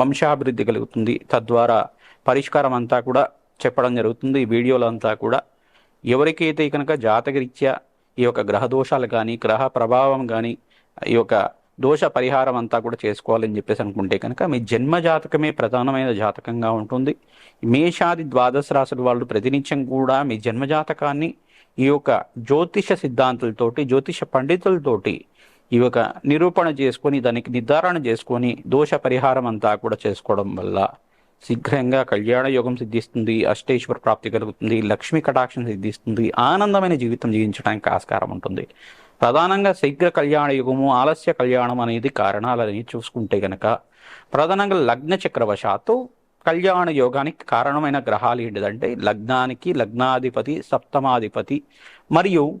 వంశాభివృద్ధి కలుగుతుంది. తద్వారా పరిష్కారం అంతా కూడా చెప్పడం జరుగుతుంది. ఈ వీడియోలో అంతా కూడా ఎవరికైతే కనుక జాతకరీత్యా ఈ యొక్క గ్రహ దోషాలు కానీ గ్రహ ప్రభావం కానీ ఈ యొక్క దోష పరిహారం అంతా కూడా చేసుకోవాలని చెప్పేసి అనుకుంటే కనుక మీ జన్మ జాతకమే ప్రధానమైన జాతకంగా ఉంటుంది. మేషాది ద్వాదశ రాశుల వాళ్ళు ప్రతినిత్యం కూడా మీ జన్మ జాతకాన్ని ఈ యొక్క జ్యోతిష సిద్ధాంతులతోటి జ్యోతిష పండితులతోటి ఈ నిరూపణ చేసుకొని దానికి నిర్ధారణ చేసుకొని దోష పరిహారం అంతా కూడా చేసుకోవడం వల్ల శీఘ్రంగా కళ్యాణ యోగం సిద్ధిస్తుంది అష్టేశ్వర ప్రాప్తి కలుగుతుంది లక్ష్మీ కటాక్షం సిద్ధిస్తుంది ఆనందమైన జీవితం జీవించడానికి ఆస్కారం ఉంటుంది. ప్రధానంగా శీఘ్ర కళ్యాణ యుగము ఆలస్య కళ్యాణం అనేది కారణాలని చూసుకుంటే గనక ప్రధానంగా లగ్న చక్రవశాత్తు కళ్యాణ యోగానికి కారణమైన గ్రహాలు ఏంటిదంటే లగ్నానికి లగ్నాధిపతి సప్తమాధిపతి మరియు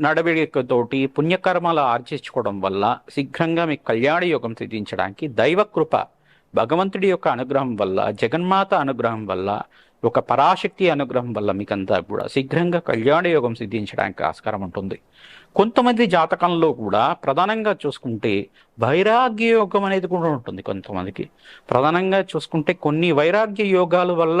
నడవడికతోటి పుణ్యకర్మలు ఆర్జించుకోవడం వల్ల శీఘ్రంగా మీకు కళ్యాణ యోగం సిద్ధించడానికి దైవకృప భగవంతుడి యొక్క అనుగ్రహం వల్ల జగన్మాత అనుగ్రహం వల్ల ఒక పరాశక్తి అనుగ్రహం వల్ల మీకంతా కూడా శీఘ్రంగా కళ్యాణ యోగం సిద్ధించడానికి ఆస్కారం ఉంటుంది. కొంతమంది జాతకంలో కూడా ప్రధానంగా చూసుకుంటే వైరాగ్య యోగం అనేది కూడా ఉంటుంది కొంతమందికి. ప్రధానంగా చూసుకుంటే కొన్ని వైరాగ్య యోగాల వల్ల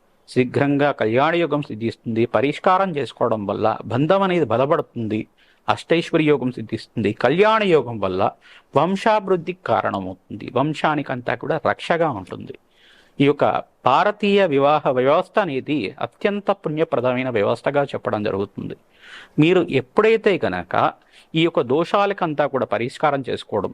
శీఘ్రంగా కళ్యాణయోగం సిద్ధిస్తుంది. పరిష్కారం చేసుకోవడం వల్ల బంధం అనేది బలపడుతుంది. అష్టైశ్వర్య యోగం సిద్ధిస్తుంది. కళ్యాణ యోగం వల్ల వంశాభివృద్ధికి కారణమవుతుంది. వంశానికంతా కూడా రక్షగా ఉంటుంది. ఈ యొక్క భారతీయ వివాహ వ్యవస్థ అనేది అత్యంత పుణ్యప్రదమైన వ్యవస్థగా చెప్పడం జరుగుతుంది. మీరు ఎప్పుడైతే కనుక ఈ యొక్క దోషాలకంతా కూడా పరిష్కారం చేసుకోవడం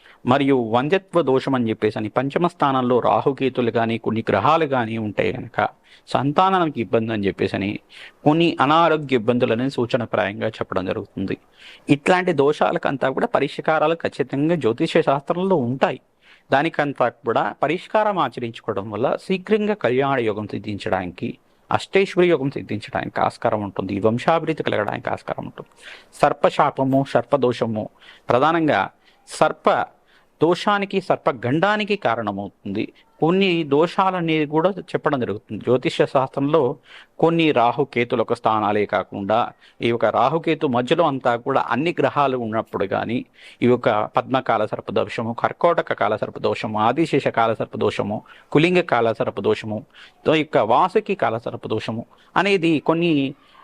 మరియు వంద్యత్వ దోషం అని చెప్పేసి అని పంచమ స్థానంలో రాహుకేతులు కానీ కొన్ని గ్రహాలు కానీ ఉంటాయి కనుక సంతానానికి ఇబ్బంది అని చెప్పేసి అని కొన్ని అనారోగ్య ఇబ్బందులని సూచనప్రాయంగా చెప్పడం జరుగుతుంది. ఇట్లాంటి దోషాలకంతా కూడా పరిష్కారాలు ఖచ్చితంగా జ్యోతిష శాస్త్రంలో ఉంటాయి. దానికంతా కూడా పరిష్కారం ఆచరించుకోవడం వల్ల శీఘ్రంగా కళ్యాణ యోగం సిద్ధించడానికి అష్టేశ్వరి యోగం సిద్ధించడానికి ఆస్కారం ఉంటుంది. వంశాభివృద్ధి కలగడానికి ఆస్కారం ఉంటుంది. సర్పశాపము సర్పదోషము ప్రధానంగా సర్ప దోషానికి సర్పగండానికి కారణమవుతుంది. కొన్ని దోషాలనేది కూడా చెప్పడం జరుగుతుంది. జ్యోతిష్య శాస్త్రంలో కొన్ని రాహుకేతుల స్థానాలే కాకుండా ఈ యొక్క రాహుకేతు మధ్యలో అంతా కూడా అన్ని గ్రహాలు ఉన్నప్పుడు కానీ ఈ యొక్క పద్మకాల సర్పదోషము కర్కోటక కాల సర్పదోషము ఆదిశేష కాల సర్పదోషము కులింగ కాల సర్పదోషము తో యొక్క వాసుకి కాల సర్పదోషము అనేది కొన్ని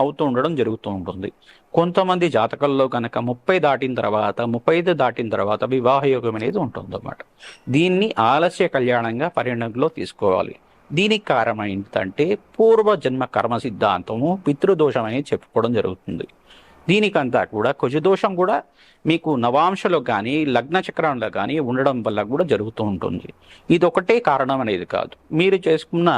అవుతూ ఉండడం జరుగుతూ ఉంటుంది. కొంతమంది జాతకంలో కనుక ముప్పై దాటిన తర్వాత ముప్పై ఐదు దాటిన తర్వాత వివాహ యోగం అనేది ఉంటుందన్నమాట. దీన్ని ఆలస్య కళ్యాణంగా పరిగణనలో తీసుకోవాలి. దీనికి కారణం ఏంటంటే పూర్వజన్మ కర్మ సిద్ధాంతము పితృదోషం అనేది చెప్పుకోవడం జరుగుతుంది. దీనికంతా కూడా కుజదోషం కూడా మీకు నవాంశలో కానీ లగ్న చక్రంలో కానీ ఉండడం వల్ల కూడా జరుగుతూ ఉంటుంది. ఇది ఒకటే కారణం అనేది కాదు. మీరు చేసుకున్న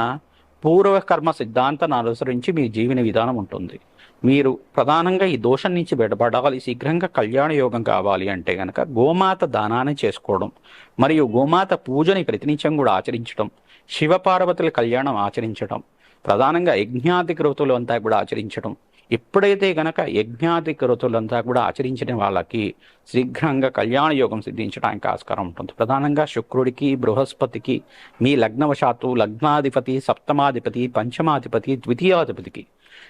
పూర్వకర్మ సిద్ధాంతాన్ని అనుసరించి మీ జీవన విధానం ఉంటుంది. మీరు ప్రధానంగా ఈ దోషం నుంచి బయటపడాలి. శీఘ్రంగా కళ్యాణ యోగం కావాలి అంటే గనక గోమాత దానాన్ని చేసుకోవడం మరియు గోమాత పూజని ప్రతినిత్యం కూడా ఆచరించడం శివపార్వతుల కళ్యాణం ఆచరించడం ప్రధానంగా యజ్ఞాది అంతా కూడా ఆచరించడం ఎప్పుడైతే గనక యజ్ఞాది కృతులంతా కూడా ఆచరించిన వాళ్ళకి శీఘ్రంగా కళ్యాణ యోగం సిద్ధించడానికి ఆస్కారం ఉంటుంది. ప్రధానంగా శుక్రుడికి బృహస్పతికి మీ లగ్నవశాత్తు లగ్నాధిపతి సప్తమాధిపతి పంచమాధిపతి ద్వితీయాధిపతికి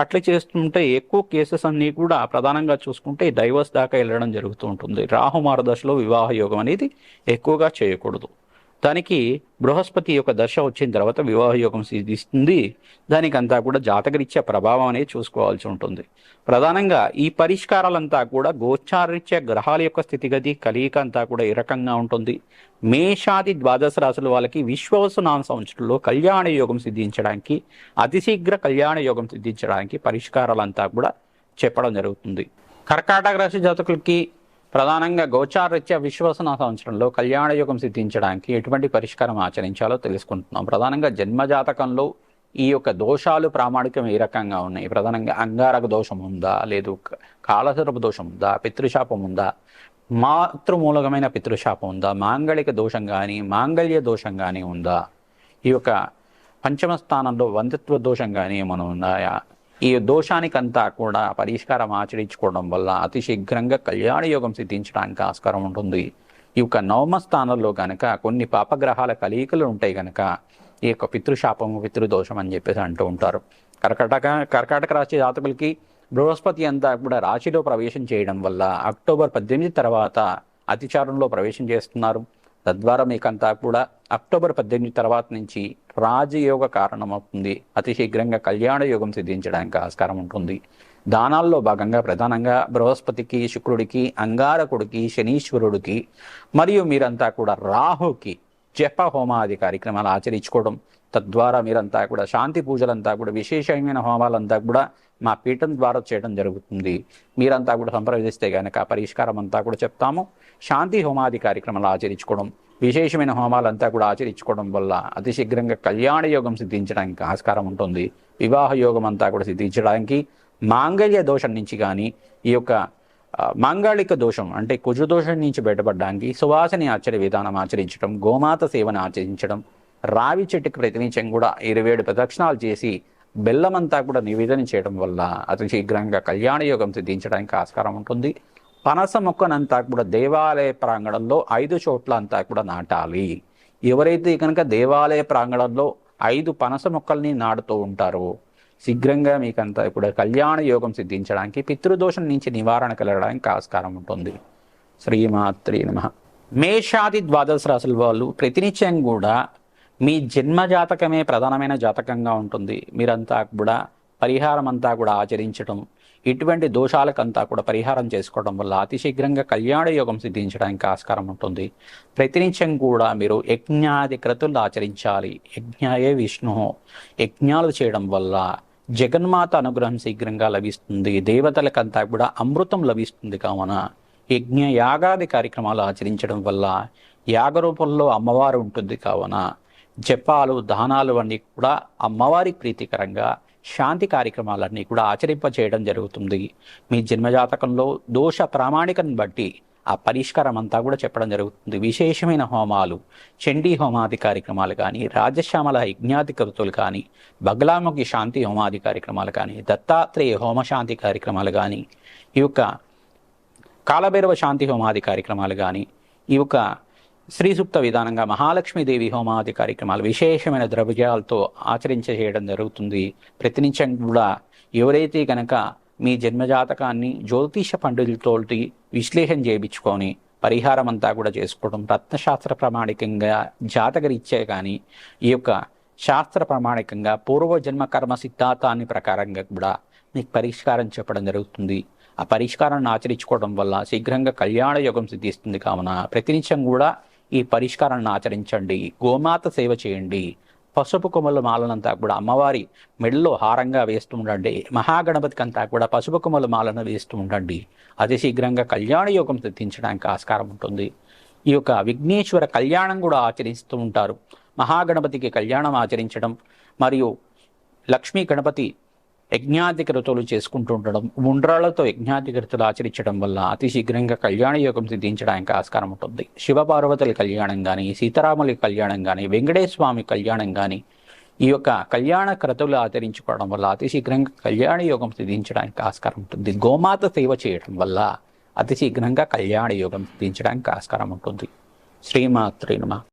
అట్లా చేస్తుంటే ఎక్కువ కేసెస్ అన్నీ కూడా ప్రధానంగా చూసుకుంటే డైవర్స్ దాకా వెళ్ళడం జరుగుతూ ఉంటుంది. రాహు మహర్దశలో వివాహ యోగం అనేది ఎక్కువగా చేయకూడదు. దానికి బృహస్పతి యొక్క దశ వచ్చిన తర్వాత వివాహ యోగం సిద్ధిస్తుంది. దానికి అంతా కూడా జాతకరీత్యా ప్రభావం అనేది చూసుకోవాల్సి ఉంటుంది. ప్రధానంగా ఈ పరిష్కారాలంతా కూడా గోచారరీత్యా గ్రహాల యొక్క స్థితిగతి కలియిక అంతా కూడా ఈ రకంగా ఉంటుంది? మేషాది ద్వాదశ రాశుల వాళ్ళకి విశ్వవసునామ సంవత్సరంలో కళ్యాణ యోగం సిద్ధించడానికి అతి శీఘ్ర కళ్యాణ యోగం సిద్ధించడానికి పరిష్కారాలంతా కూడా చెప్పడం జరుగుతుంది. కర్కాటక రాశి జాతకులకి ప్రధానంగా గోచారరీత్యా విశ్వసన సంవత్సరంలో కళ్యాణ యోగం సిద్ధించడానికి ఎటువంటి పరిష్కారం ఆచరించాలో తెలుసుకుంటున్నాం. ప్రధానంగా జన్మజాతకంలో ఈ యొక్క దోషాలు ప్రామాణికం ఏ రకంగా ఉన్నాయి? ప్రధానంగా అంగారక దోషం ఉందా? లేదు క- కాలసర్ప దోషం ఉందా? పితృశాపం ఉందా? మాతృమూలకమైన పితృశాపం ఉందా? మాంగళిక దోషం కానీ మాంగళ్య దోషం కానీ ఉందా? ఈ యొక్క పంచమ స్థానంలో వంధిత్వ దోషం కానీ ఏమైనా ఉన్నాయా? ఈ దోషానికంతా కూడా పరిష్కారం ఆచరించుకోవడం వల్ల అతి శీఘ్రంగా కళ్యాణ యోగం సిద్ధించడానికి ఆస్కారం ఉంటుంది. ఈ యొక్క నవమ స్థానంలో కనుక కొన్ని పాపగ్రహాల కలయికలు ఉంటాయి కనుక ఈ యొక్క పితృశాపము పితృదోషం అని చెప్పేసి అంటూ ఉంటారు. కర్కటక కర్కాటక రాశి జాతకులకి బృహస్పతి అంతా కూడా రాశిలో ప్రవేశం చేయడం వల్ల అక్టోబర్ పద్దెనిమిది తర్వాత అతిచారంలో ప్రవేశం చేస్తున్నారు. తద్వారా మీకంతా కూడా అక్టోబర్ పద్దెనిమిది తర్వాత నుంచి రాజయోగ కారణమవుతుంది. అతి శీఘ్రంగా కళ్యాణ యోగం సిద్ధించడానికి ఆస్కారం ఉంటుంది. దానాల్లో భాగంగా ప్రధానంగా బృహస్పతికి శుక్రుడికి అంగారకుడికి శనీశ్వరుడికి మరియు మీరంతా కూడా రాహుకి జప హోమాది కార్యక్రమాలు ఆచరించుకోవడం తద్వారా మీరంతా కూడా శాంతి పూజలంతా కూడా విశేషమైన హోమాలంతా కూడా మా పీఠం ద్వారా చేయడం జరుగుతుంది. మీరంతా కూడా సంప్రదిస్తే కనుక పరిష్కారం అంతా కూడా చెప్తాము. శాంతి హోమాది కార్యక్రమాలు ఆచరించుకోవడం విశేషమైన హోమాలంతా కూడా ఆచరించుకోవడం వల్ల అతి శీఘ్రంగా కళ్యాణ యోగం సిద్ధించడానికి ఆస్కారం ఉంటుంది. వివాహ యోగం అంతా కూడా సిద్ధించడానికి మాంగళ్య దోషం నుంచి కానీ ఈ యొక్క మాంగాళిక దోషం అంటే కుజు దోషం నుంచి బయటపడడానికి సువాసని ఆచర విధానం ఆచరించడం గోమాత సేవను ఆచరించడం రావి చెట్టుకి ప్రతినిత్యం కూడా ఇరవై ఏడు ప్రదక్షిణాలు చేసి బెల్లమంతా కూడా నివేదన చేయడం వల్ల అతి శీఘ్రంగా కళ్యాణ యోగం సిద్ధించడానికి ఆస్కారం ఉంటుంది. పనస మొక్కనంతా కూడా దేవాలయ ప్రాంగణంలో ఐదు చోట్ల అంతా కూడా నాటాలి. ఎవరైతే కనుక దేవాలయ ప్రాంగణంలో ఐదు పనస మొక్కల్ని నాటుతూ ఉంటారో శీఘ్రంగా మీకంతా ఇప్పుడు కళ్యాణ యోగం సిద్ధించడానికి పితృదోషం నుంచి నివారణ కలగడానికి ఆస్కారం ఉంటుంది. శ్రీమాత్రి నమ. మేషాది ద్వాదశ రాశుల వాళ్ళు ప్రతినిత్యం కూడా మీ జన్మ జాతకమే ప్రధానమైన జాతకంగా ఉంటుంది. మీరంతా కూడా పరిహారం అంతా కూడా ఆచరించడం ఇటువంటి దోషాలకంతా కూడా పరిహారం చేసుకోవడం వల్ల అతి శీఘ్రంగా కళ్యాణ యోగం సిద్ధించడానికి ఆస్కారం ఉంటుంది. ప్రతినిత్యం కూడా మీరు యజ్ఞాది క్రతులు ఆచరించాలి. యజ్ఞాయే విష్ణు. యజ్ఞాలు చేయడం వల్ల జగన్మాత అనుగ్రహం శీఘ్రంగా లభిస్తుంది. దేవతలకంతా కూడా అమృతం లభిస్తుంది కావున యజ్ఞ యాగాది కార్యక్రమాలు ఆచరించడం వల్ల యాగ రూపంలో అమ్మవారు ఉంటుంది కావున జపాలు దానాలు అన్నీ కూడా అమ్మవారి ప్రీతికరంగా శాంతి కార్యక్రమాలన్నీ కూడా ఆచరింప చేయడం జరుగుతుంది. మీ జన్మజాతకంలో దోష ప్రామాణికను బట్టి ఆ పరిష్కారం అంతా కూడా చెప్పడం జరుగుతుంది. విశేషమైన హోమాలు చండీ హోమాది కార్యక్రమాలు కానీ రాజశ్యామల యజ్ఞాది కృతులు కానీ బగలాముఖి శాంతి హోమాది కార్యక్రమాలు కానీ దత్తాత్రేయ హోమశాంతి కార్యక్రమాలు కానీ ఈ యొక్క కాలభైరవ శాంతి హోమాది కార్యక్రమాలు కానీ ఈ యొక్క శ్రీసుప్త విధానంగా మహాలక్ష్మీదేవి హోమాది కార్యక్రమాలు విశేషమైన ద్రవ్యాలతో ఆచరించ చేయడం జరుగుతుంది. ప్రతినిత్యం కూడా ఎవరైతే కనుక మీ జన్మజాతకాన్ని జ్యోతిష పండితులతోటి విశ్లేషణ చేయించుకొని పరిహారం అంతా కూడా చేసుకోవడం రత్నశాస్త్ర ప్రామాణికంగా జాతకరీత్యా కానీ ఈ యొక్క శాస్త్ర ప్రామాణికంగా పూర్వజన్మ కర్మ సిద్ధాంతాన్ని ప్రకారంగా కూడా మీకు పరిష్కారం చెప్పడం జరుగుతుంది. ఆ పరిష్కారాన్ని ఆచరించుకోవడం వల్ల శీఘ్రంగా కళ్యాణ యోగం సిద్ధిస్తుంది. కావున ప్రతినిత్యం కూడా ఈ పరిష్కారాన్ని ఆచరించండి. గోమాత సేవ చేయండి. పసుపు కొమ్మల మాలనంతా కూడా అమ్మవారి మెడలో హారంగా వేస్తూ ఉండండి మహాగణపతికి అంతా కూడా పసుపు కొమ్మల మాలను వేస్తూ ఉండండి అతి శీఘ్రంగా కళ్యాణ యోగం సిద్ధించడానికి ఆస్కారం ఉంటుంది. ఈ యొక్క విఘ్నేశ్వర కళ్యాణం కూడా ఆచరిస్తూ ఉంటారు. మహాగణపతికి కళ్యాణం ఆచరించడం మరియు లక్ష్మీ గణపతి యజ్ఞాధికృతులు చేసుకుంటూ ఉండడం ఉండ్రాళ్ళతో యజ్ఞాధికృతులు ఆచరించడం వల్ల అతి శీఘ్రంగా కళ్యాణ యోగం సిద్ధించడానికి ఆస్కారం ఉంటుంది. శివపార్వతుల కళ్యాణం కానీ సీతారాముల కళ్యాణం కానీ వెంకటేశ్వమి కళ్యాణం కానీ ఈ యొక్క కళ్యాణ క్రతువులు ఆచరించుకోవడం వల్ల అతి శీఘ్రంగా కళ్యాణ యోగం సిద్ధించడానికి ఆస్కారం ఉంటుంది. గోమాత సేవ చేయడం వల్ల అతి శీఘ్రంగా కళ్యాణ యోగం సిద్ధించడానికి ఆస్కారం ఉంటుంది. శ్రీమాత్రీనుమ